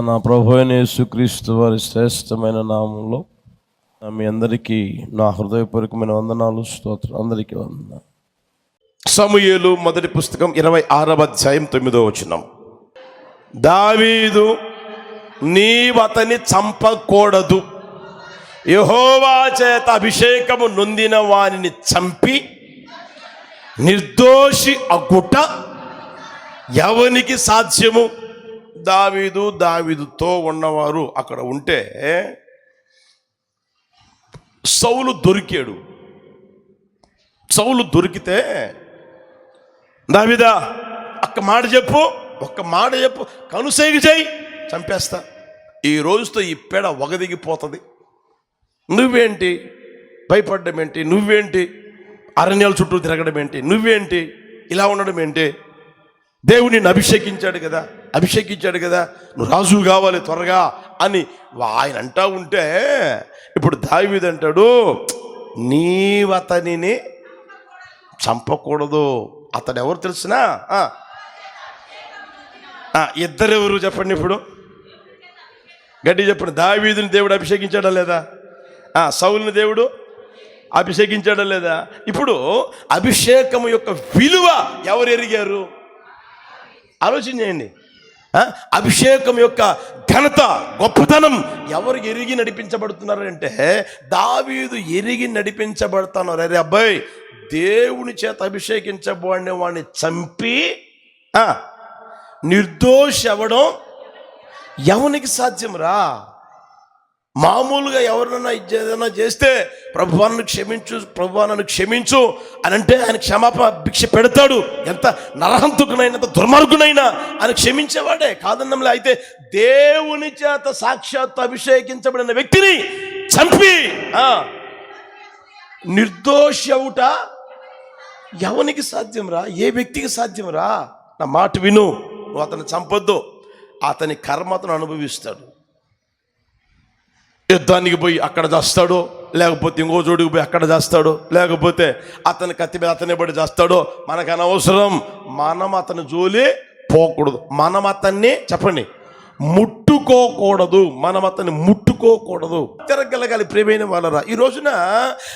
మన ప్రభు యేసుక్రీస్తు వారి శ్రేష్టమైన నామంలో మీ అందరికీ నా హృదయపూర్వకమైన వందనాలు స్తోత్రం అందరికీ వందనాలు. సమూయేలు మొదటి పుస్తకం ఇరవై ఆరవ అధ్యాయం తొమ్మిదో వచనం. దావీదు నీవతని చంపకూడదు. యహోవా చేత అభిషేకము నొందిన వానిని చంపి నిర్దోషి అగుట ఎవనికి సాధ్యము? దావీదు దావీదుతో ఉన్నవారు అక్కడ ఉంటే సౌలు దొరికాడు. సౌలు దొరికితే దావిదా ఒక్క మాట చెప్పు ఒక్క మాట చెప్పు కనుసేగ చేయి చంపేస్తా. ఈ రోజుతో ఈ పేడ వగదిగిపోతుంది. నువ్వేంటి? భయపడడం ఏంటి నువ్వేంటి? అరణ్యాల చుట్టూ తిరగడం ఏంటి నువ్వేంటి? ఇలా ఉండడం ఏంటి దేవుని అభిషేకించాడు కదా. అభిషేకించాడు కదా నువ్వు రాజు కావాలి త్వరగా అని ఆయన అంటా ఉంటే ఇప్పుడు దావీదు అంటాడు నీవతనిని చంపకూడదు. అతడు ఎవరు తెలిసినా? ఇద్దరెవరు చెప్పండి ఇప్పుడు? గడ్డి చెప్పండి దావీదుని దేవుడు అభిషేకించాడా లేదా? ఆ, సౌలుని దేవుడు అభిషేకించాడా లేదా? ఇప్పుడు అభిషేకం యొక్క విలువ ఎవరు ఎరిగారు? ఆలోచన చేయండి. అభిషేకం యొక్క ఘనత గొప్పతనం ఎవరు ఎరిగి నడిపించబడుతున్నారు అంటే దావీదు ఎరిగి నడిపించబడుతున్నారు అరే అబ్బాయి దేవుని చేత అభిషేకించబడిన వాడిని చంపి నిర్దోషి అవ్వడం ఎవనికి సాధ్యం రా? మామూలుగా ఎవరినైనా ఏదైనా చేస్తే ప్రభువాన్ని క్షమించు ప్రభువాన్ని క్షమించు అని అంటే ఆయన క్షమాపణ భిక్ష పెడతాడు. ఎంత నరహంతుకునైనా ఎంత దుర్మార్గునైనా ఆయన క్షమించేవాడే. కాదన్నంలే అయితే దేవుని చేత సాక్షాత్ అభిషేకించబడిన వ్యక్తిని చంపి నిర్దోషి అవుట ఎవనికి సాధ్యంరా? ఏ వ్యక్తికి సాధ్యం రా నా మాట విను. నువ్వు అతను చంపొద్దు. అతని కర్మ అతను అనుభవిస్తాడు. యుద్ధానికి పోయి అక్కడ చేస్తాడు లేకపోతే ఇంకో చోటుకి పోయి అక్కడ చేస్తాడు లేకపోతే అతని కత్తి మీద అతనే పడి చేస్తాడో మనకు అనవసరం. మనం అతని జోలి పోకూడదు. మనం అతన్ని చెప్పండి ముట్టుకోకూడదు. మనం అతన్ని ముట్టుకోకూడదు. తిరగలగాలి ప్రేమైన వాళ్ళరా. ఈ రోజున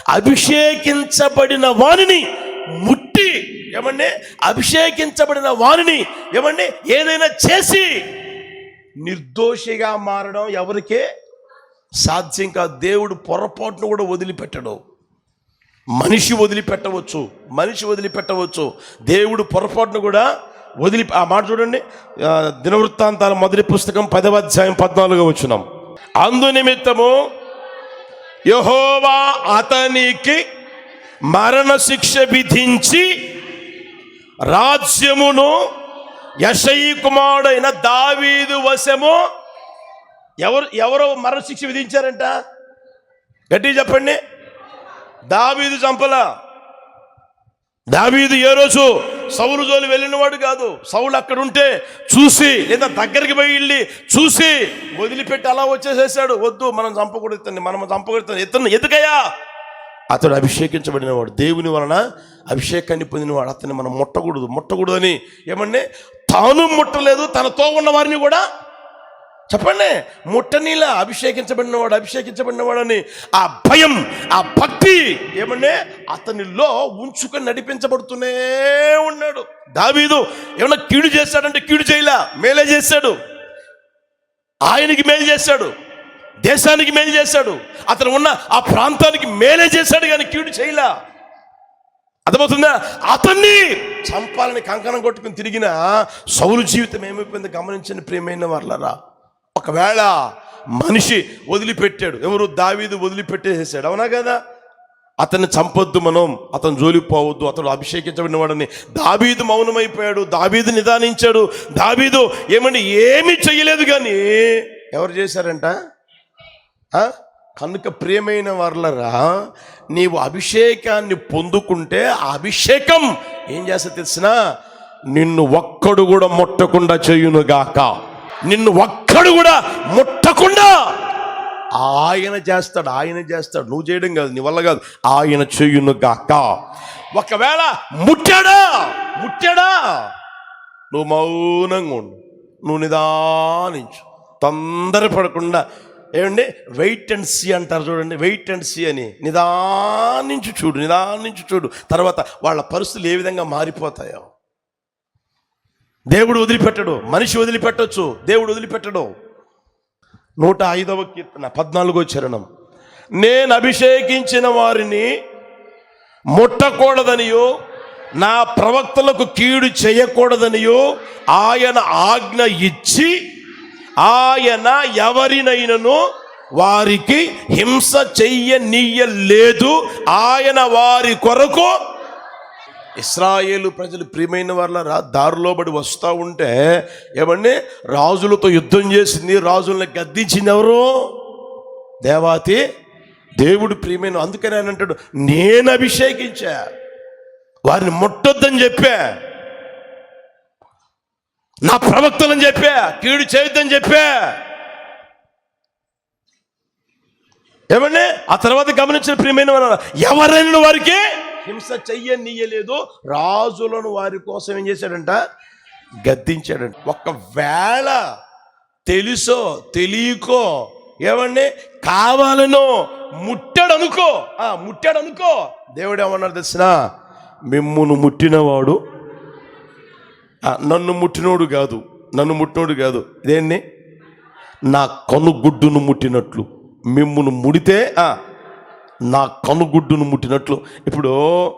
అభిషేకించబడిన వాణిని ముట్టి ఏమండి? అభిషేకించబడిన వాణిని ఏమండి? ఏదైనా చేసి నిర్దోషిగా మారడం ఎవరికే? సాధ్యం కాదు. దేవుడు పొరపాటును కూడా వదిలిపెట్టడు. మనిషి వదిలిపెట్టవచ్చు. మనిషి వదిలిపెట్టవచ్చు. దేవుడు పొరపాటును కూడా వదిలి ఆ మాట చూడండి. దినవృత్తాంతాల మొదటి పుస్తకం పదవ అధ్యాయం పద్నాలుగు వచ్చినాం అందు నిమిత్తము యహోవా అతనికి మరణశిక్ష విధించి రాజ్యమును యశయి కుమారుడైన దావీదు వశము ఎవరు ఎవరో మరణశిక్ష విధించారంట? గట్టి చెప్పండి. దావీదు చంపలా. దావీదు ఏ రోజు సౌలు జోలి వెళ్ళినవాడు కాదు. సౌలు అక్కడ ఉంటే చూసి లేదా దగ్గరికి పోయి వెళ్ళి చూసి వదిలిపెట్టి అలా వచ్చేసేసాడు. వద్దు మనం చంపకూడదు మనం చంపకూడదు ఇతను ఎందుకయ్యా? అతడు అభిషేకించబడినవాడు. దేవుని వలన అభిషేకాన్ని పొందినవాడు. అతన్ని మనం ముట్టకూడదు. ముట్టకూడదు అని ఏమంటే తాను ముట్టలేదు తనతో ఉన్న వారిని కూడా చెప్పండి ముట్టనీలా అభిషేకించబడినవాడు అభిషేకించబడినవాడు అని ఆ భయం ఆ భక్తి ఏమంటే అతనిలో ఉంచుకొని నడిపించబడుతూనే ఉన్నాడు. దావీదు ఏమన్నా కీడు చేశాడంటే కీడు చేయలా? మేలే చేశాడు. ఆయనకి మేలు చేశాడు. దేశానికి మేలు చేశాడు. అతను ఉన్న ఆ ప్రాంతానికి మేలే చేశాడు కానీ కీడు చేయలా? అర్థమవుతుందా? అతన్ని చంపాలని కంకణం కొట్టుకుని తిరిగిన సౌలు జీవితం ఏమైపోయిందో గమనించండి ప్రియమైన వాళ్ళరా ఒకవేళ మనిషి వదిలిపెట్టాడు ఎవరు దావీదు వదిలిపెట్టేసేసాడు అవునా కదా? అతన్ని చంపొద్దు మనం అతను జోలిపోవద్దు అతడు అభిషేకించబడిన వాడని. దాబీదు మౌనమైపోయాడు దాబీదు నిదానించాడు. దాబీదు ఏమండి ఏమీ చెయ్యలేదు కానీ ఎవరు చేశారంట? కనుక ప్రియమైన వర్లరా నీవు అభిషేకాన్ని పొందుకుంటే అభిషేకం ఏం చేస్తా తెలిసిన? నిన్ను ఒక్కడు కూడా ముట్టకుండా చేయునుగాక. నిన్ను ఒక్కడు కూడా ముట్టకుండా. ఆయన చేస్తాడు ఆయన చేస్తాడు. నువ్వు చేయడం కాదు నీ వల్ల కాదు. ఆయన చేయునుగాక ఒకవేళ ముట్టాడా? ముట్టాడా? నువ్వు మౌనంగా ఉండు. నువ్వు నిదానించు. తొందరపడకుండా ఏమండి? వెయిట్ అండ్ సీ అంటారు చూడండి. వెయిట్ అండ్ సీ అని. నిదానించి చూడు నిదానించి చూడు. తర్వాత వాళ్ళ పరిస్థితులు ఏ విధంగా మారిపోతాయో. దేవుడు వదిలిపెట్టడు మనిషి వదిలిపెట్టొచ్చు దేవుడు వదిలిపెట్టడు. నూట ఐదవ కీర్తన పద్నాలుగో చరణం. నేను అభిషేకించిన వారిని ముట్టకూడదనియో నా ప్రవక్తలకు కీడు చేయకూడదనియో ఆయన ఆజ్ఞ ఇచ్చి ఆయన ఎవరినైనను వారికి హింస చెయ్యనీయలేదు ఆయన వారి కొరకు ఇస్రాయేలు ప్రజలు ప్రియమైన వాళ్ళ దారిలో బడి వస్తూ ఉంటే ఏమండి? రాజులతో యుద్ధం చేసింది రాజుల్ని గద్దించింది ఎవరు? దేవాతి దేవుడు ప్రియమైన అందుకని ఆయన అంటాడు నేను అభిషేకించా వారిని ముట్టొద్దని చెప్పా నా ప్రవక్తలని చెప్పా కీడు చేయొద్దని చెప్పా. ఏమండి? ఆ తర్వాత గమనించిన ప్రియమైన వారు ఎవరైనా వారికి హింస చెయ్యనీయలేదు. రాజులను వారి కోసం ఏం చేశాడంట? గద్దించాడంట. ఒకవేళ తెలుసో తెలియకో ఏమండి? కావాలనో ముట్టాడనుకో. ఆ, దేవుడు ఏమన్నాడు తెలిసిన మిమ్మును ముట్టినవాడు నన్ను ముట్టినోడు కాదు. నన్ను ముట్టినోడు కాదు. దేన్ని నా కనుగుడ్డును ముట్టినట్లు. మిమ్మును ముడితే ఆ, నా కనుగుడ్డును ముట్టినట్లు. ఇప్పుడు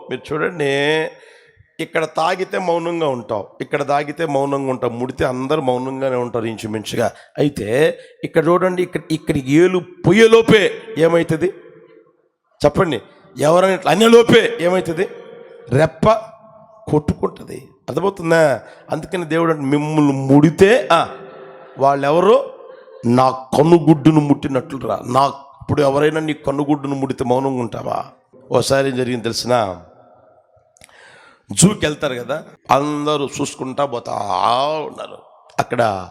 మీరు చూడండి ఇక్కడ తాగితే మౌనంగా ఉంటావు ఇక్కడ తాగితే మౌనంగా ఉంటాం ముడితే అందరూ మౌనంగానే ఉంటారు ఇంచుమించుగా. అయితే ఇక్కడ చూడండి ఇక్కడ ఇక్కడ ఏలు పొయ్యేలోపే ఏమవుతుంది చెప్పండి ఎవరైనా ఇట్లా అనేలోపే ఏమవుతుంది రెప్ప కొట్టుకుంటుంది. అర్థమవుతుందా? అందుకని దేవుడు అంటే మిమ్మల్ని ముడితే వాళ్ళెవరు? నా కనుగుడ్డును ముట్టినట్లు రా నా ఇప్పుడు ఎవరైనా నీ కన్నుగుడ్డును ముడితే మౌనంగా ఉంటావా? ఓసారి ఏం జరిగింది తెలిసిన? జూకి వెళ్తారు కదా అందరూ చూసుకుంటా పోతా ఉన్నారు. అక్కడ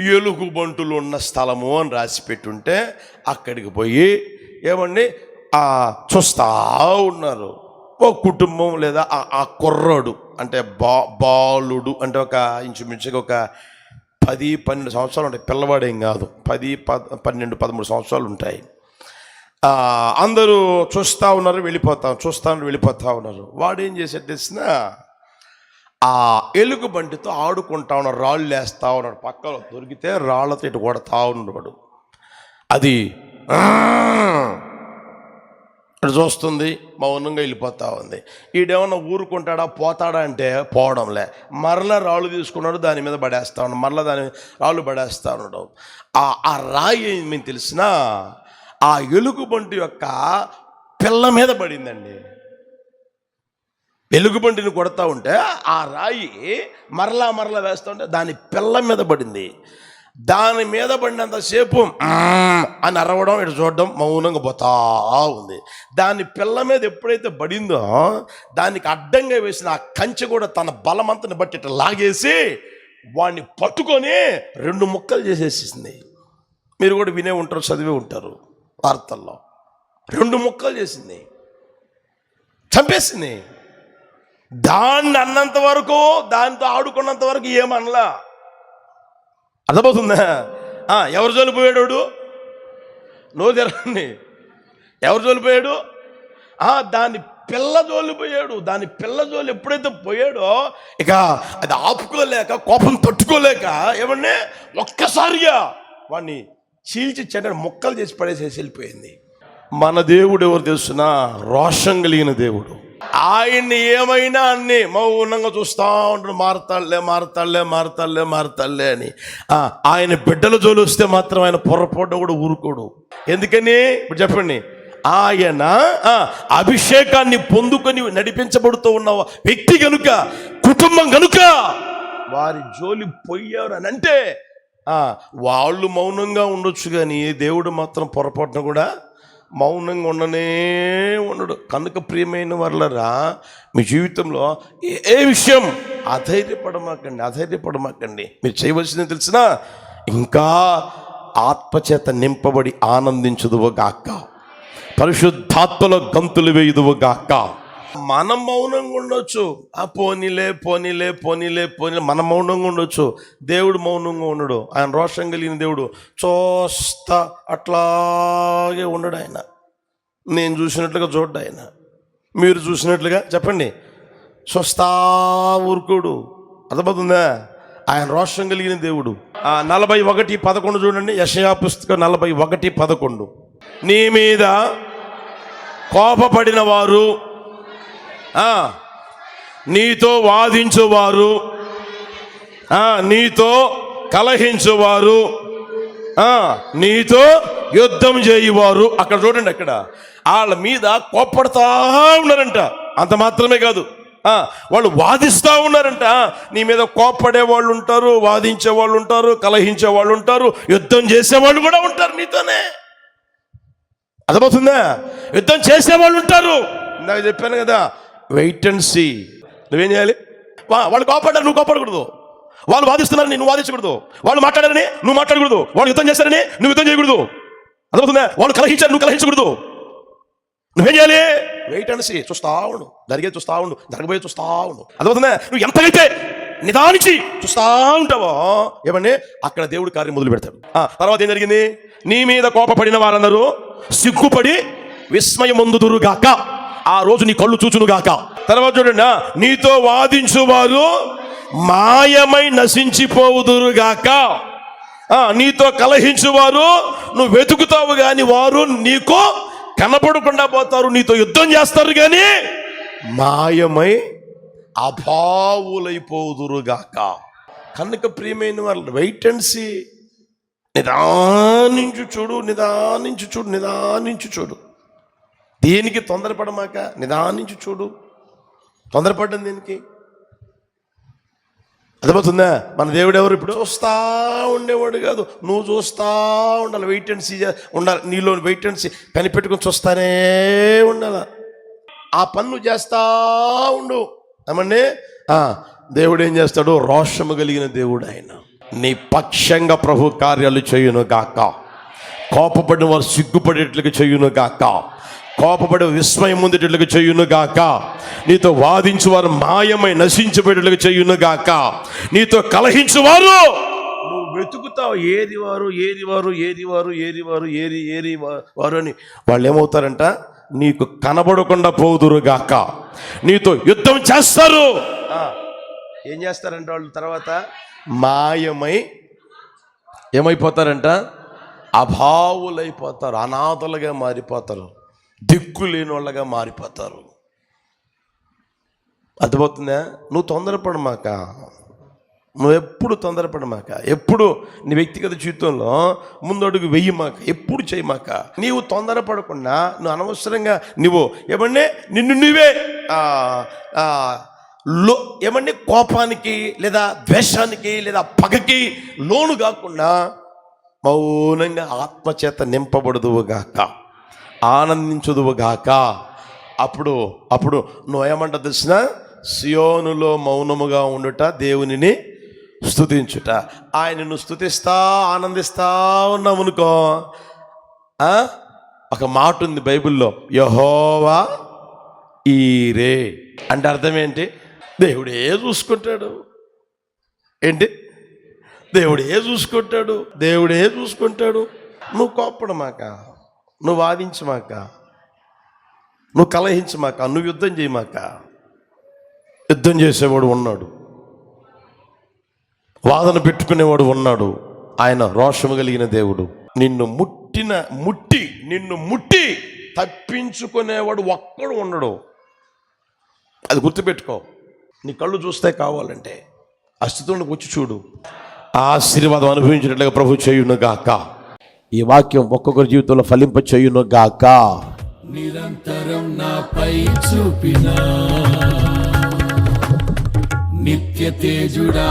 ఎలుగు బంటులు ఉన్న స్థలము అని రాసి పెట్టుంటే అక్కడికి పోయి ఏమండి ఆ చూస్తా ఉన్నారు. ఓ కుటుంబం లేదా ఆ- ఆ కుర్రాడు అంటే బా బాలుడు అంటే ఒక ఇంచుమించుగా ఒక పది పన్నెండు సంవత్సరాలు ఉంటాయి. పిల్లవాడేం కాదు. పది పన్నెండు పదమూడు సంవత్సరాలు ఉంటాయి. అందరూ చూస్తూ ఉన్నారు వెళ్ళిపోతా చూస్తా ఉన్నారు వెళ్ళిపోతా ఉన్నారు. వాడు ఏం చేశాడు తెలిసిన? ఆ ఎలుగు బంటితో ఆడుకుంటా ఉన్నాడు రాళ్ళు వేస్తూ ఉన్నాడు పక్కలో దొరికితే రాళ్ళతో ఇటు కొడతా ఉన్నాడు అది "ఆ!" ఇటు చూస్తుంది మౌనంగా వెళ్ళిపోతా ఉంది. ఈడేమన్నా ఊరుకుంటాడా పోతాడా అంటే పోవడంలే. మరలా రాళ్ళు తీసుకున్నాడు దాని మీద పడేస్తా ఉన్నాడు. మరలా దాని రాళ్ళు పడేస్తా ఉన్నాడు. ఆ ఆ రాయి మీకు తెలిసిన ఆ ఎలుగుబంటి యొక్క పిల్ల మీద పడిందండి. ఎలుగుబంటిని కొడతా ఉంటే ఆ రాయి మరలా మరలా వేస్తూ ఉంటే దాని పిల్ల మీద పడింది. దాని మీద పడినంతసేపు అని అరవడం ఇటు చూడడం మౌనంగా పోతా ఉంది. దాని పిల్ల మీద ఎప్పుడైతే పడిందో దానికి అడ్డంగా వేసిన ఆ కంచె కూడా తన బలమంతని బట్టి ఇట్లా లాగేసి వాడిని పట్టుకొని రెండు ముక్కలు చేసేసింది. మీరు కూడా వినే ఉంటారు చదివే ఉంటారు వార్తల్లో. రెండు ముక్కలు చేసింది. చంపేసింది. దాన్ని అన్నంత వరకు దాంతో ఆడుకున్నంత వరకు ఏమనలా? అర్థమవుతుందా? ఆ, ఎవరు జోలిపోయాడు నో తెరండి ఎవరు జోలిపోయాడు ఆ, దాని పిల్ల జోలిపోయాడు దాని పిల్ల జోలు ఎప్పుడైతే పోయాడో ఇక అది ఆపుకోలేక కోపం తట్టుకోలేక ఏమన్నా ఒక్కసారిగా వాడిని చీల్చి చెడ్డ ముక్కలు చేసి పడేసేసి వెళ్ళిపోయింది. మన దేవుడు ఎవరు తెలుసిన? రోషం కలిగిన దేవుడు. ఆయన్ని ఏమైనా అన్ని మౌనంగా చూస్తూ ఉంటాడు. మారతాళ్ళే మారతాళ్ళే మారతాళ్ళే మారతాళ్ళే అని. ఆయన బిడ్డల జోలిస్తే వస్తే మాత్రం ఆయన పొరపాటు కూడా ఊరుకోడు. ఎందుకని? ఇప్పుడు చెప్పండి. ఆయన అభిషేకాన్ని పొందుకొని నడిపించబడుతూ ఉన్న వ్యక్తి కనుక కుటుంబం కనుక వారి జోలి పోయారు అని అంటే వాళ్ళు మౌనంగా ఉండొచ్చు కానీ దేవుడు మాత్రం పొరపాటున కూడా మౌనంగా ఉండనే ఉండడు. కనుక ప్రియమైన వర్లరా మీ జీవితంలో ఏ- విషయం అధైర్యపడమాకండి అధైర్యపడమాకండి. మీరు చేయవలసింది తెలిసినా ఇంకా ఆత్మచేత నింపబడి ఆనందించదువుగాక. పరిశుద్ధాత్మలో గంతులు వేయుదువు గాక మనం మౌనంగా ఉండొచ్చు. ఆ పోనీలే పోనీలే పోనీలే పోనీలే. మనం మౌనంగా ఉండొచ్చు. దేవుడు మౌనంగా ఉండడు. ఆయన రోషం కలిగిన దేవుడు చూస్తా అట్లాగే ఉండడు ఆయన. నేను చూసినట్లుగా చూడ్డు ఆయన. మీరు చూసినట్లుగా చెప్పండి. చూస్తా ఊరుకోడు. అర్థమవుతుందా? ఆయన రోషం కలిగిన దేవుడు. ఆ నలభై ఒకటి పదకొండు చూడండి. యశయా పుస్తకం నలభై ఒకటి పదకొండు. నీ మీద కోపపడిన వారు నీతో వాదించువారు. నీతో కలహించువారు. నీతో యుద్ధం చేయువారు. అక్కడ చూడండి అక్కడ. వాళ్ళ మీద కోప్పడతా ఉన్నారంట. అంత మాత్రమే కాదు. వాళ్ళు వాదిస్తూ ఉన్నారంట. నీ మీద కోప్పడే వాళ్ళు ఉంటారు వాదించే వాళ్ళు ఉంటారు కలహించే వాళ్ళు ఉంటారు యుద్ధం చేసే వాళ్ళు కూడా ఉంటారు నీతోనే. అర్థమవుతుందా? యుద్ధం చేసేవాళ్ళు ఉంటారు. ఇందాక చెప్పాను కదా వెయిట్ అండ్ సీ నువ్వేం చేయాలి? వా- వాళ్ళు కోపడ్డారు నువ్వు కోపడకూడదు. వాళ్ళు వాదిస్తున్నారని నువ్వు వాదించకూడదు. వాళ్ళు మాట్లాడారని నువ్వు మాట్లాడకూడదు. వాళ్ళు యుద్ధం చేశారని నువ్వు యుద్ధం చేయకూడదు. అర్థమవుతుందా? వాళ్ళు కలహించారు నువ్వు కలహించకూడదు. నువ్వేం చేయాలి? వెయిట్ అండ్ సీ చూస్తా ఉండు. జరిగే చూస్తా ఉండు. జరగబోయే చూస్తా ఉండు. అర్థమవుతుందా? నువ్వు ఎంతైతే నిదానించి చూస్తా ఉంటావో ఏమండి? అక్కడ దేవుడు కార్యం మొదలు పెడతాడు. ఆ, తర్వాత ఏం జరిగింది? నీ మీద కోపపడిన వారందరూ సిగ్గుపడి విస్మయమందుదురుగాక. ఆ రోజు నీ కళ్ళు చూచునుగాక. తర్వాత చూడండి నీతో వాదించువారు మాయమై నశించిపోవుదురుగాక. గాక నీతో కలహించువారు నువ్వు వెతుకుతావు కానీ వారు నీకు కనపడకుండా పోతారు నీతో యుద్ధం చేస్తారు కానీ మాయమై అభావులైపోదురుగాక కనుక ప్రియమైన వాళ్ళు వెయిట్ అండ్ సీ నిదానించు చూడు నిదానించు చూడు నిదానించు చూడు. దేనికి తొందరపడమాక? నిదానించి చూడు. తొందరపడ్డం దేనికి? అర్థమవుతుందా? మన దేవుడు ఎవరు ఇప్పుడు? చూస్తా ఉండేవాడు కాదు. నువ్వు చూస్తా ఉండాలి. వెయిట్ అండ్ సీ ఉండాలి. నీలో వెయిట్ అండ్ సీ కనిపెట్టుకుని చూస్తానే ఉండాలి? ఆ పన్ను చేస్తా ఉండు. ఏమండి? దేవుడు ఏం చేస్తాడు? రోషము కలిగిన దేవుడు ఆయన. నీ పక్షంగా ప్రభు కార్యాలు చేయును గాక కోపపడిన వారు సిగ్గుపడేట్లుగా చేయును గాక కోపపడి విస్మయం ముందేటట్లుగా చేయును గాక నీతో వాదించు వారు మాయమై నశించబడేట్లుగా చేయును గాక నీతో కలహించు వారు నువ్వు వెతుకుతావు ఏది వారు ఏది వారు ఏది వారు ఏది వారు ఏరి ఏరి వా- వారు అని. వాళ్ళు ఏమవుతారంట నీకు కనబడకుండా పోదురు గాక నీతో యుద్ధం చేస్తారు. ఏం చేస్తారంట వాళ్ళు తర్వాత? మాయమై ఏమైపోతారంట? అభావులైపోతారు అనాథలుగా మారిపోతారు. దిక్కు లేని వాళ్ళగా మారిపోతారు. అర్థమవుతుందా? నువ్వు తొందరపడమాక. నువ్వు ఎప్పుడు తొందరపడమాక. ఎప్పుడు నీ వ్యక్తిగత జీవితంలో ముందడుగు వెయ్యమాక ఎప్పుడు చేయమాక. నీవు తొందరపడకుండా నువ్వు అనవసరంగా నువ్వు ఏమన్నా నిన్ను నువ్వే లో ఏమండి? కోపానికి లేదా ద్వేషానికి లేదా పగకి లోను కాకుండా మౌనంగా ఆత్మచేత నింపబడదువుగాక. ఆనందించుదువుగాక. అప్పుడు అప్పుడు నువ్వు ఏమంటా తెలిసిన సియోనులో మౌనముగా ఉండుట దేవునిని స్తుతించుట. ఆయనను స్థుతిస్తా ఆనందిస్తా ఉన్నామనుకో ఒక మాట ఉంది బైబిల్లో యహోవా ఈరే. అంటే అర్థం ఏంటి? దేవుడే చూసుకుంటాడు. ఏంటి? దేవుడే చూసుకుంటాడు. దేవుడే చూసుకుంటాడు. నువ్వు కోప్పడమాక. నువ్వు వాదించమాక నువ్వు కలహించమాక? నువ్వు యుద్ధం చేయమాక? యుద్ధం చేసేవాడు ఉన్నాడు. వాదన పెట్టుకునేవాడు ఉన్నాడు. ఆయన రోషము కలిగిన దేవుడు. నిన్ను ముట్టిన ముట్టి నిన్ను ముట్టి తప్పించుకునేవాడు ఒక్కడు ఉండడు. అది గుర్తుపెట్టుకో. నీ కళ్ళు చూస్తే కావాలంటే ఆ వచ్చి చూడు. ఆ ఆశీర్వాదం అనుభవించినట్లుగా ప్రభు చేయును గాక ఈ వాక్యం ఒక్కొక్కరి జీవితంలో ఫలింప చేయును గాక. నిరంతరం నాపై చూపిన. నిత్య తేజుడా